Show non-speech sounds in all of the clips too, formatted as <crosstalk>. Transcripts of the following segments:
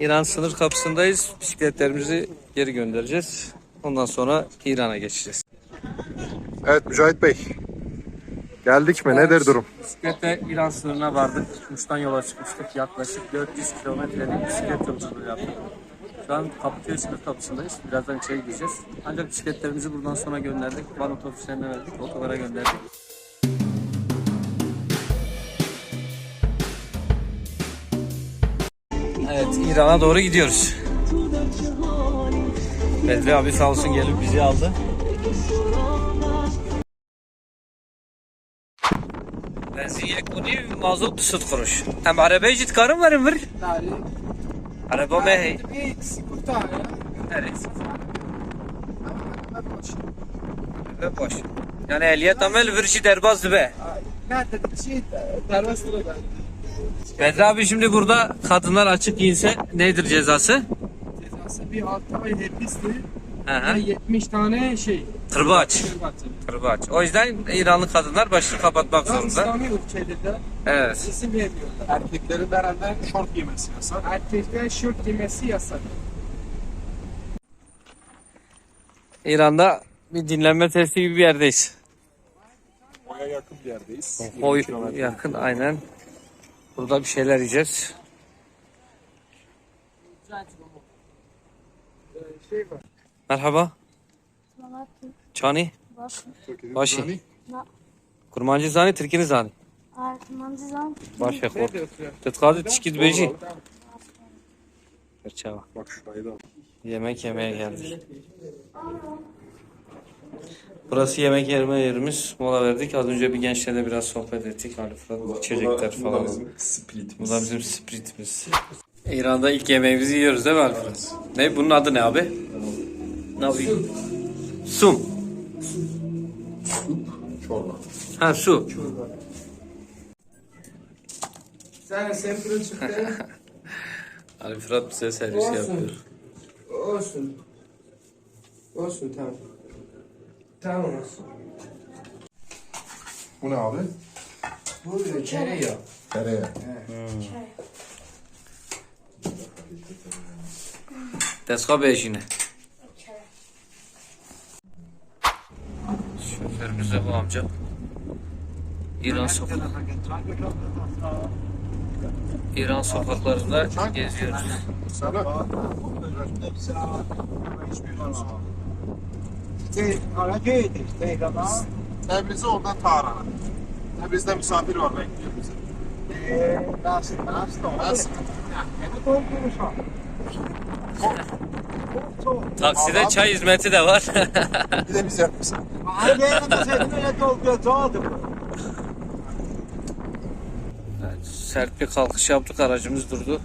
İran sınır kapısındayız. Bisikletlerimizi geri göndereceğiz. Ondan sonra İran'a geçeceğiz. Evet Mücahit Bey. Geldik mi? Nedir durum? Bisikletle İran sınırına vardık. Muş'tan yola çıkmıştık. Yaklaşık 400 kilometrelik bisiklet yolculuğu yaptık. Şu an Kapıköy sınır kapısındayız. Birazdan içeri gideceğiz. Ancak bisikletlerimizi buradan sonra gönderdik. Van otobüslerine verdik. Otogara gönderdik. Evet İran'a doğru gidiyoruz. Bedri abi sağ olsun gelip bizi aldı. Benzin yekuni mazot sıt kuruş. Hem arabayı jit karım var mı? Araba hey? Evet. Ve boş. Yani ehliyet amel virşi derbaz be. Bedri abi şimdi burada kadınlar açık giyinse nedir cezası? bir 6 ay hı. ve 70 tane şey. Kırbaç. Kırbaçı. Kırbaç. O yüzden İranlı kadınlar başını kapatmak Ben zorunda. İslami ülkelerde Evet. isim vermiyorlar. Erkeklerin herhalde şort giymesi yasak. Erkekler şort giymesi yasak. İran'da bir dinlenme testi gibi bir yerdeyiz. Oya yakın bir yerdeyiz. Oy yakın aynen. Burada bir şeyler yiyeceğiz. Merhaba. Çani. Başı, Başı. Kurmancı zani, Türkini zani. Artmancı zam, Baş yakor. Nerede oturuyor? Tıtkadı çikit beji. Çava. Bak şurayı da al. Yemek yemeye geldik. Burası yemek yerme yerimiz. Mola verdik. Az önce bir gençlerle biraz sohbet ettik. Ali Fırat, içecekler falan. splitimiz. Bu da bizim spritimiz. İran'da ilk yemeğimizi yiyoruz değil mi Alfred? Ne? Bunun adı ne abi? Ne yapayım? Sum. Çorba. Ha su. Sen sen fırın çıktı. <laughs> Ali Fırat bize servis yapıyor. Olsun. Olsun tamam. Tamam olsun. Bu ne abi? Bu tereyağı. Tereyağı. Deska beşine. Şoförümüz de bu amca. İran sokak. İran sokaklarında geziyoruz. Sana. Tebriz'e oradan Tahran'a. Tebriz'de misafir var bekliyor bizi. Nasıl? Takside çay hizmeti de var. Bir de biz yapmışız. Evet, sert bir kalkış yaptık aracımız durdu.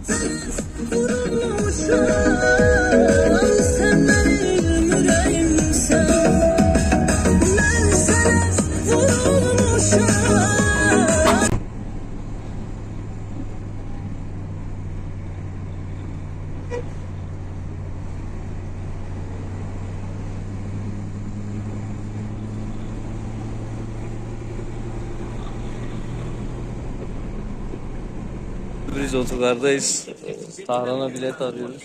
Biz otogardayız. Tahran'a bilet arıyoruz.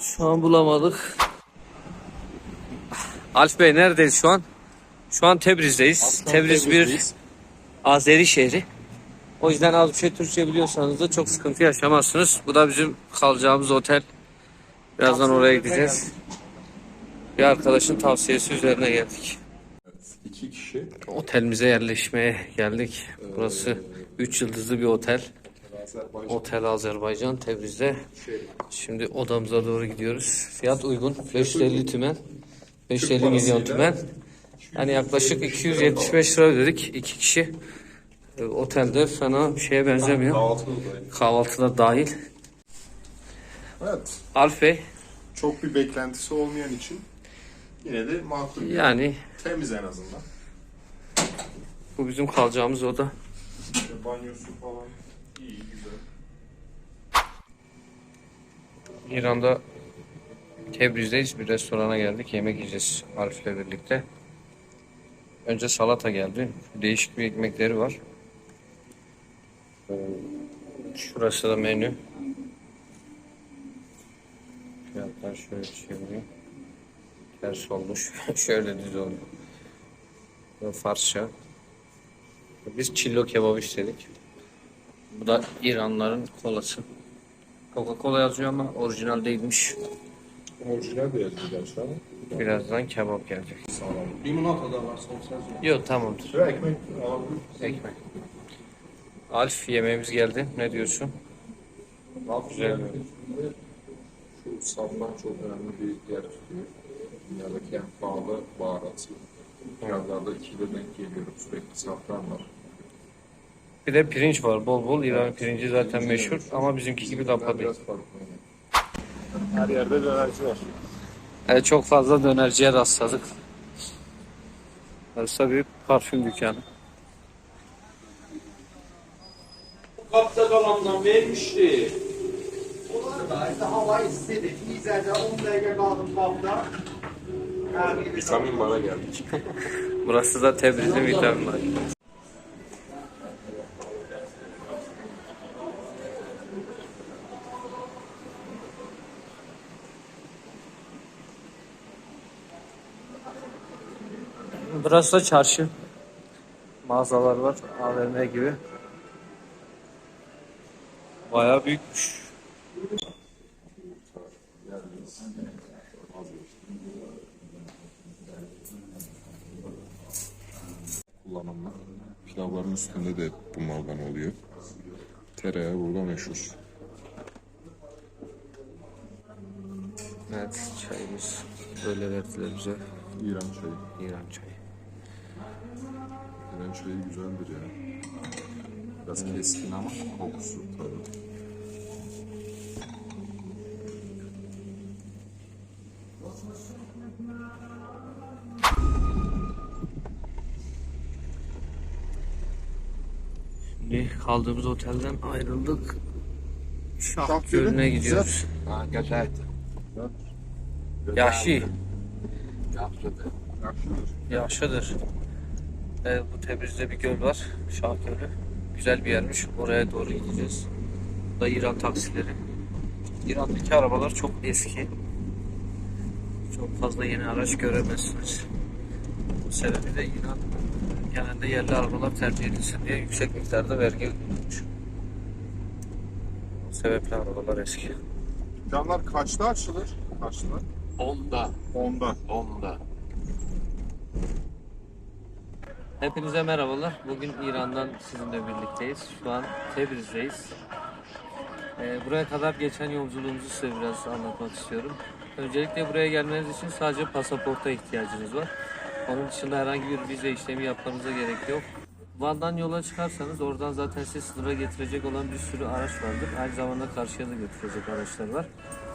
Şu an bulamadık. Alp Bey neredeyiz şu an? Şu an Tebriz'deyiz. Tebriz bir Azeri şehri. O yüzden az bir şey Türkçe biliyorsanız da çok sıkıntı yaşamazsınız. Bu da bizim kalacağımız otel. Birazdan oraya gideceğiz. Bir arkadaşın tavsiyesi üzerine geldik. İki kişi. Otelimize yerleşmeye geldik. Burası 3 yıldızlı bir otel. Azerbaycan. Otel Azerbaycan Tebriz'de. Şimdi odamıza doğru gidiyoruz. Fiyat uygun. 550 tümen. 550 milyon tümen. Yani yaklaşık 275 lira ödedik. iki kişi. E, Otelde fena bir şeye benzemiyor. Kahvaltıda da. Kahvaltıda dahil. Evet. Alf Bey Çok bir beklentisi olmayan için yine de makul. yani Temiz en azından. bu bizim kalacağımız oda. İşte banyosu falan iyi güzel. İran'da Tebriz'deyiz. Bir restorana geldik. Yemek yiyeceğiz Arif'le birlikte. Önce salata geldi. Değişik bir ekmekleri var. Şurası da menü. Fiyatlar şöyle çevireyim. Ters olmuş. <laughs> şöyle düz oldu. Bu Farsça. Biz çillo kebabı istedik. Bu da İranların kolası. Coca-Cola yazıyor ama orijinal değilmiş. Orijinal de yazıyor gerçi ama. Birazdan kebap gelecek. Limonata da var sonuçta. Yok tamamdır. Şöyle ekmek alabilir Ekmek. Alf yemeğimiz geldi. Ne diyorsun? Güzel. Şu safran çok önemli bir yer tutuyor. Dünyadaki en pahalı baharat. Fiyatlarda ikili denk geliyor. Sürekli safran var. Bir de pirinç var. Bol bol İran pirinci zaten meşhur ama bizimki gibi. Biraz farklı. Her yerde dönerci var. Evet, çok fazla dönerciye rastladık. Burası da bir parfüm dükkanı. Kapta kalandan vermişti. İşte hava istedik. İzlerde 10 dakika kaldım kapta. <laughs> Vitamin bana geldi. Burası da Tebriz'in vitamin var. Burası da çarşı. Mağazalar var. AVM gibi. Bayağı büyükmüş. Pilavların üstünde de bunlardan oluyor. Tereyağı burada meşhur. Evet çayımız böyle verdiler bize. İran çayı. İran çayı. İran çayı güzeldir ya. Biraz keskin ama kokusu tabii. Şimdi kaldığımız otelden ayrıldık. Şah Gölü'ne gidiyoruz. Yaşı. Yaşlıdır. Evet, bu Tebriz'de bir göl var. Şah Gölü. Güzel bir yermiş. Oraya doğru gideceğiz. Bu da İran taksileri. İran'daki arabalar çok eski. Çok fazla yeni araç göremezsiniz. Bu sebebi de İran genelde yerli arabalar tercih edilsin diye yüksek miktarda vergi ödüyormuş. O sebeple arabalar eski. Dükkanlar kaçta açılır? Kaçta? Onda. Onda. Onda. Hepinize merhabalar. Bugün İran'dan sizinle birlikteyiz. Şu an Tebriz'deyiz. Ee, buraya kadar geçen yolculuğumuzu size biraz anlatmak istiyorum. Öncelikle buraya gelmeniz için sadece pasaporta ihtiyacınız var. Onun dışında herhangi bir vize işlemi yapmanıza gerek yok. Van'dan yola çıkarsanız oradan zaten sizi sınıra getirecek olan bir sürü araç vardır. Aynı zamanda karşıya da götürecek araçlar var.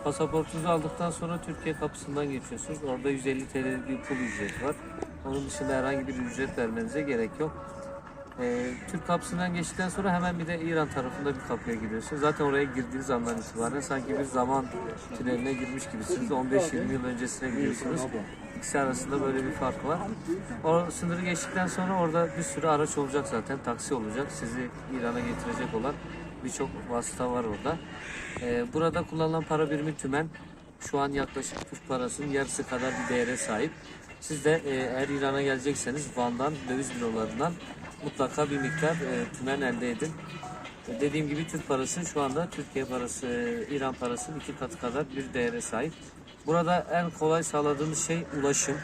Pasaportunuzu aldıktan sonra Türkiye kapısından geçiyorsunuz. Orada 150 TL bir pul ücreti var. Onun dışında herhangi bir ücret vermenize gerek yok. Ee, Türk kapısından geçtikten sonra hemen bir de İran tarafında bir kapıya giriyorsunuz. Zaten oraya girdiğiniz andan itibaren sanki bir zaman tüneline girmiş gibisiniz. 15-20 yıl öncesine gidiyorsunuz. İkisi arasında böyle bir fark var. O sınırı geçtikten sonra orada bir sürü araç olacak zaten. Taksi olacak. Sizi İran'a getirecek olan birçok vasıta var orada. Ee, burada kullanılan para birimi tümen. Şu an yaklaşık Türk parasının yarısı kadar bir değere sahip. Siz de e, eğer İran'a gelecekseniz Van'dan, döviz bürolarından mutlaka bir miktar e, tümen elde edin. Dediğim gibi Türk parası şu anda Türkiye parası, e, İran parasının iki katı kadar bir değere sahip. Burada en kolay sağladığımız şey ulaşım.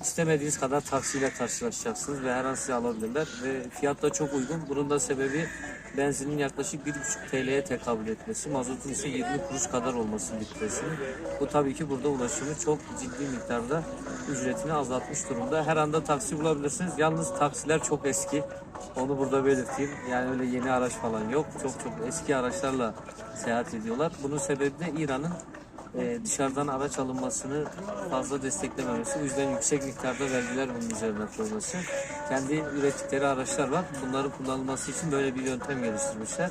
İstemediğiniz kadar taksiyle karşılaşacaksınız ve her an sizi alabilirler ve fiyat da çok uygun. Bunun da sebebi benzinin yaklaşık 1,5 TL'ye tekabül etmesi, mazotun ise 20 kuruş kadar olması litresinin. Bu tabii ki burada ulaşımı çok ciddi miktarda ücretini azaltmış durumda. Her anda taksi bulabilirsiniz. Yalnız taksiler çok eski. Onu burada belirteyim. Yani öyle yeni araç falan yok. Çok çok eski araçlarla seyahat ediyorlar. Bunun sebebi de İran'ın e, dışarıdan araç alınmasını fazla desteklememesi. O yüzden yüksek miktarda vergiler bunun üzerine koyması. Kendi ürettikleri araçlar var. Bunların kullanılması için böyle bir yöntem geliştirmişler.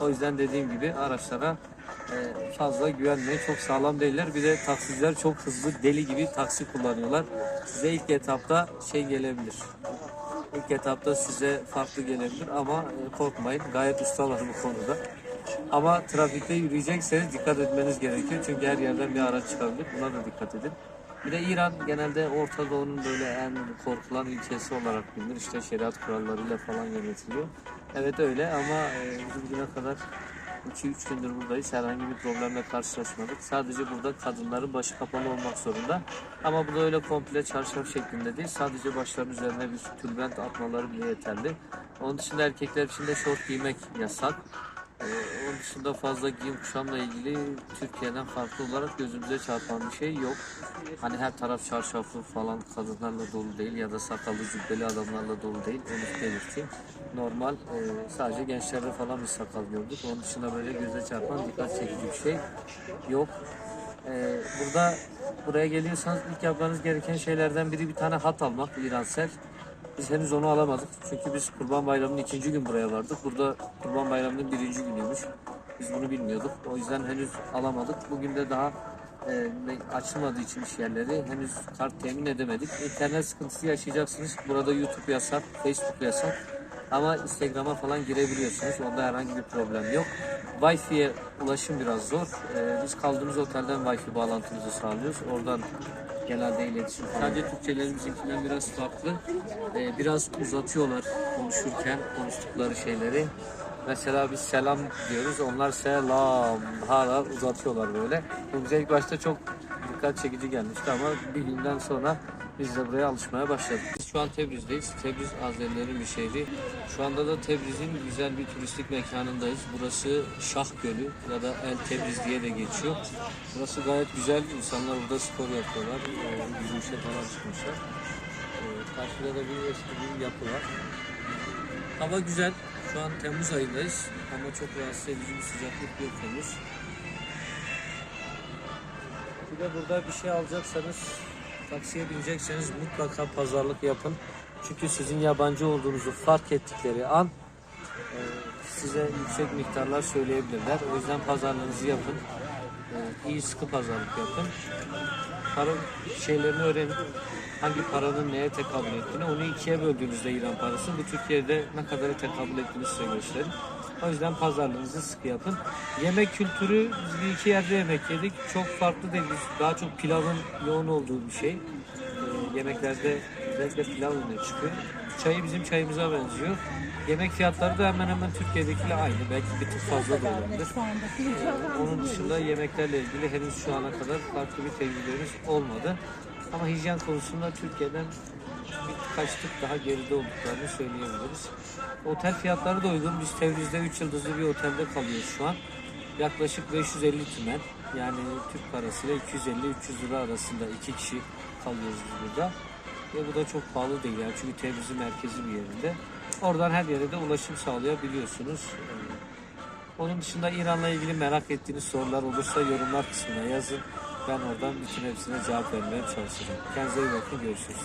O yüzden dediğim gibi araçlara e, fazla güvenmeyin. Çok sağlam değiller. Bir de taksiciler çok hızlı deli gibi taksi kullanıyorlar. Size ilk etapta şey gelebilir. İlk etapta size farklı gelebilir ama e, korkmayın. Gayet ustalar bu konuda. Ama trafikte yürüyecekseniz dikkat etmeniz gerekiyor. Çünkü her yerden bir araç çıkabilir. Buna da dikkat edin. Bir de İran genelde Orta Doğu'nun böyle en korkulan ülkesi olarak bilinir. İşte şeriat kurallarıyla falan yönetiliyor. Evet öyle ama e, bugüne kadar 2-3 gündür buradayız. Herhangi bir problemle karşılaşmadık. Sadece burada kadınların başı kapalı olmak zorunda. Ama bu da öyle komple çarşaf şeklinde değil. Sadece başlarının üzerine bir tülbent atmaları bile yeterli. Onun dışında erkekler için de şort giymek yasak. Onun dışında fazla giyim kuşamla ilgili Türkiye'den farklı olarak gözümüze çarpan bir şey yok. Hani her taraf çarşaflı falan kadınlarla dolu değil ya da sakallı cübbeli adamlarla dolu değil. Onu belirteyim. Normal e, sadece gençlerde falan bir sakal gördük. Onun dışında böyle göze çarpan dikkat çekici bir şey yok. Ee, burada buraya geliyorsanız ilk yapmanız gereken şeylerden biri bir tane hat almak İransel. Biz henüz onu alamadık. Çünkü biz Kurban Bayramı'nın ikinci gün buraya vardık. Burada Kurban Bayramı'nın birinci günüymüş. Biz bunu bilmiyorduk. O yüzden henüz alamadık. Bugün de daha e, açılmadığı için iş yerleri henüz kart temin edemedik. İnternet sıkıntısı yaşayacaksınız. Burada YouTube yasak, Facebook yasak. Ama Instagram'a falan girebiliyorsunuz. Onda herhangi bir problem yok. Wi-Fi'ye ulaşım biraz zor. Ee, biz kaldığımız otelden Wi-Fi bağlantımızı sağlıyoruz. Oradan genelde iletişim. Sadece Türkçeleri bizimkinden biraz farklı. Ee, biraz uzatıyorlar konuşurken konuştukları şeyleri. Mesela biz selam diyoruz. Onlar selam. Hala uzatıyorlar böyle. Bu bize ilk başta çok dikkat çekici gelmişti ama bir günden sonra biz de buraya alışmaya başladık. Şu an Tebriz'deyiz. Tebriz Azerilerin bir şehri. Şu anda da Tebriz'in güzel bir turistik mekanındayız. Burası Şah Gölü ya da El Tebriz diye de geçiyor. Burası gayet güzel. İnsanlar burada spor yapıyorlar. Ee, yürüyüşe falan çıkmışlar. Ee, karşıda da bir eski bir yapı var. Hava güzel. Şu an Temmuz ayındayız ama çok rahatsız edici bir sıcaklık yok henüz. Bir de burada bir şey alacaksanız, taksiye binecekseniz mutlaka pazarlık yapın. Çünkü sizin yabancı olduğunuzu fark ettikleri an e, size yüksek miktarlar söyleyebilirler. O yüzden pazarlığınızı yapın. E, iyi sıkı pazarlık yapın. Para şeylerini öğrenin. Hangi paranın neye tekabül ettiğini. Onu ikiye böldüğünüzde İran parası. Bu Türkiye'de ne kadar tekabül ettiğini size gösterir. O yüzden pazarlığınızı sıkı yapın. Yemek kültürü biz bir iki yerde yemek yedik. Çok farklı değil. Daha çok pilavın yoğun olduğu bir şey. Ee, yemeklerde özellikle pilav öne çıkıyor. Çayı bizim çayımıza benziyor. Yemek fiyatları da hemen hemen Türkiye'dekiyle aynı. Belki bir tık fazla da olabilir. Ee, onun dışında yemeklerle ilgili henüz şu ana kadar farklı bir tecrübemiz olmadı. Ama hijyen konusunda Türkiye'den birkaç tık daha geride olduklarını söyleyebiliriz. Otel fiyatları da uygun. Biz Tebriz'de 3 yıldızlı bir otelde kalıyoruz şu an. Yaklaşık 550 tümen. Yani Türk parasıyla 250-300 lira arasında iki kişi kalıyoruz burada. Ve bu da çok pahalı değil yani çünkü Tebriz'in merkezi bir yerinde. Oradan her yere de ulaşım sağlayabiliyorsunuz. Onun dışında İran'la ilgili merak ettiğiniz sorular olursa yorumlar kısmına yazın. Ben oradan bütün hepsine cevap vermeye çalışacağım. Kendinize iyi bakın. Görüşürüz.